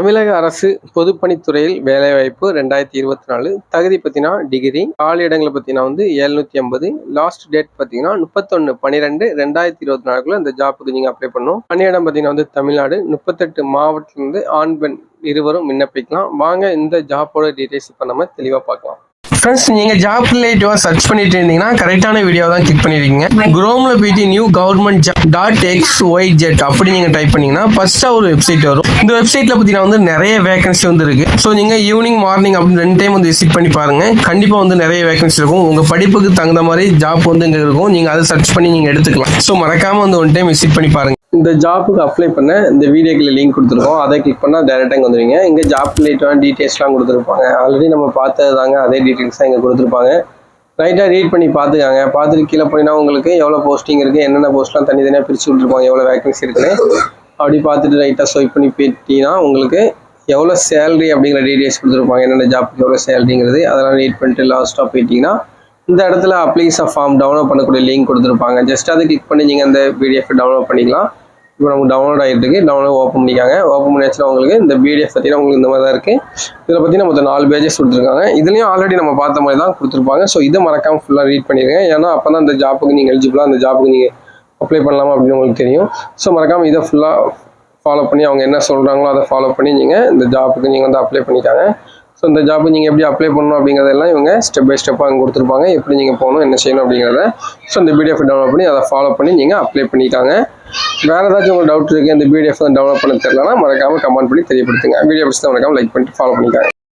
தமிழக அரசு பொதுப்பணித்துறையில் வேலைவாய்ப்பு ரெண்டாயிரத்தி இருபத்தி நாலு தகுதி பற்றினா டிகிரி காலி இடங்களை பார்த்தீங்கன்னா வந்து எழுநூற்றி ஐம்பது லாஸ்ட் டேட் பார்த்தீங்கன்னா முப்பத்தொன்று பன்னிரெண்டு ரெண்டாயிரத்தி இருபத்தி நாலுக்குள்ள இந்த ஜாப்புக்கு நீங்கள் அப்ளை பண்ணணும். பணியிடம் பார்த்தீங்கன்னா வந்து தமிழ்நாடு முப்பத்தெட்டு மாவட்டத்திலிருந்து ஆண் பெண் இருவரும் விண்ணப்பிக்கலாம். வாங்க இந்த ஜாப்போட டீட்டெயில்ஸ் இப்போ நம்ம தெளிவாக பார்க்கலாம். ஃப்ரெண்ட்ஸ் நீங்கள் ஜாப் ரிலேட்டிவா சர்ச் பண்ணிட்டு இருந்தீங்கன்னா கரெக்டான வீடியோ தான் கிளிக் பண்ணிருக்கீங்க. குரோம்ல போயிட்டு new government job dot X Y Z அப்படி நீங்கள் டைப் பண்ணீங்கன்னா ஃபர்ஸ்ட்டாக ஒரு வெப்சைட் வரும். இந்த வெப்சைட்டில் பார்த்தீங்கன்னா வந்து நிறைய வேகன்சி வந்து இருக்கு. ஸோ நீங்கள் ஈவினிங் மார்னிங் அப்படின்னு ரெண்டு டைம் வந்து விசிட் பண்ணி பாருங்க. கண்டிப்பாக வந்து நிறைய வேகன்சி இருக்கும். உங்கள் படிப்புக்கு தகுந்த மாதிரி ஜாப் வந்து இங்கே இருக்கும். நீங்கள் அதை சர்ச் பண்ணி நீங்கள் எடுத்துக்கலாம். ஸோ மறக்காமல் வந்து ஒன் டைம் விசிட் பண்ணி பாருங்க. இந்த ஜாப்புக்கு அப்ளை பண்ண இந்த வீடியோக்கில் லிங்க் கொடுத்துருக்கோம். அதை கிளிக் பண்ணால் டேரெக்டாக இங்கே வந்துடுவீங்க இங்கே ஜாப் ரிலேட்டடான டீட்டெயில்ஸ்லாம் கொடுத்துருப்பாங்க. ஆல்ரெடி நம்ம பார்த்தது தாங்க அதே டீட்டெயில்ஸ் தான் இங்கே கொடுத்துருப்பாங்க. ரைட்டாக ரீட் பண்ணி பார்த்துக்காங்க. பார்த்துட்டு கீழே போனீங்கன்னா உங்களுக்கு எவ்வளோ போஸ்டிங் இருக்குது என்னென்ன போஸ்ட்லாம் தனித்தனியாக பிரித்து விட்ருப்பாங்க எவ்வளோ வேக்கன்சி இருக்குன்னு. அப்படி பார்த்துட்டு ரைட்டாக ஸ்வைப் பண்ணி போயிட்டீங்கன்னா உங்களுக்கு எவ்வளோ சேலரி அப்படிங்கிற டீடைல்ஸ் கொடுத்துருப்பாங்க. என்னென்ன ஜாப்புக்கு எவ்வளோ சேலரிங்கிறது அதெல்லாம் ரீட் பண்ணிட்டு லாஸ்ட்டாக போயிட்டீங்கன்னா இந்த இடத்துல அப்ளிகேஷன் ஃபார்ம் டவுன்லோட் பண்ணக்கூடிய லிங்க் கொடுத்துருப்பாங்க. ஜஸ்ட் அதை கிளிக் பண்ணி நீங்கள் அந்த பிடிஎஃப் டவுன்லோட் பண்ணிக்கலாம். இப்போ நமக்கு டவுன்லோட் ஆகிட்டு இருக்கு டவுன்லோட் ஓப்பன் பண்ணிக்காங்க ஓப்பன் பண்ணியாச்சுன்னா உங்களுக்கு இந்த பிடிஎஃப் பார்த்தீங்கன்னா உங்களுக்கு இந்த மாதிரி தான் இருக்குது இதில் பார்த்தீங்கன்னா மொத்தம் நாலு பேஜஸ் கொடுத்துருக்காங்க. இதுலேயும் ஆல்ரெடி நம்ம பார்த்த மாதிரி தான் கொடுத்துருப்பாங்க. ஸோ இதை மறக்காம ஃபுல்லாக ரீட் பண்ணிடுங்க ஏன்னா அப்போ தான் அந்த ஜாப்புக்கு நீங்கள் எலிஜிபிளாக அந்த ஜாப்புக்கு நீங்கள் அப்ளை பண்ணலாமா அப்படின்னு உங்களுக்கு தெரியும். ஸோ மறக்காமல் இதை ஃபுல்லாக ஃபாலோ பண்ணி அவங்க என்ன சொல்கிறாங்களோ அதை ஃபாலோ பண்ணி நீங்கள் இந்த ஜாப்புக்கு நீங்கள் வந்து அப்ளை பண்ணிக்காங்க. ஸோ இந்த ஜாப்பு நீங்கள் எப்படி அப்ளை பண்ணணும் அப்படிங்கிறதெல்லாம் இவங்க ஸ்டெப் பை ஸ்டெப்பாக அங்கே கொடுத்துருப்பாங்க. எப்படி நீங்கள் போகணும் என்ன செய்யணும் அப்படிங்கிறத. ஸோ இந்த பிடிஎஃப் டவுன்லோட் பண்ணி அதை ஃபாலோ பண்ணி நீங்கள் அப்ளை பண்ணிக்காங்க வேறு ஏதாச்சும் உங்களுக்கு டவுட் இருக்குது இந்த பிடிஎஃப் டவுன்லோட் பண்ண தெரியலனா மறக்காமல் கமெண்ட் பண்ணி தெரியப்படுத்துங்க. வீடியோ பிடிச்சி மறக்காமல் லைக் பண்ணிட்டு ஃபாலோ பண்ணிக்காங்க.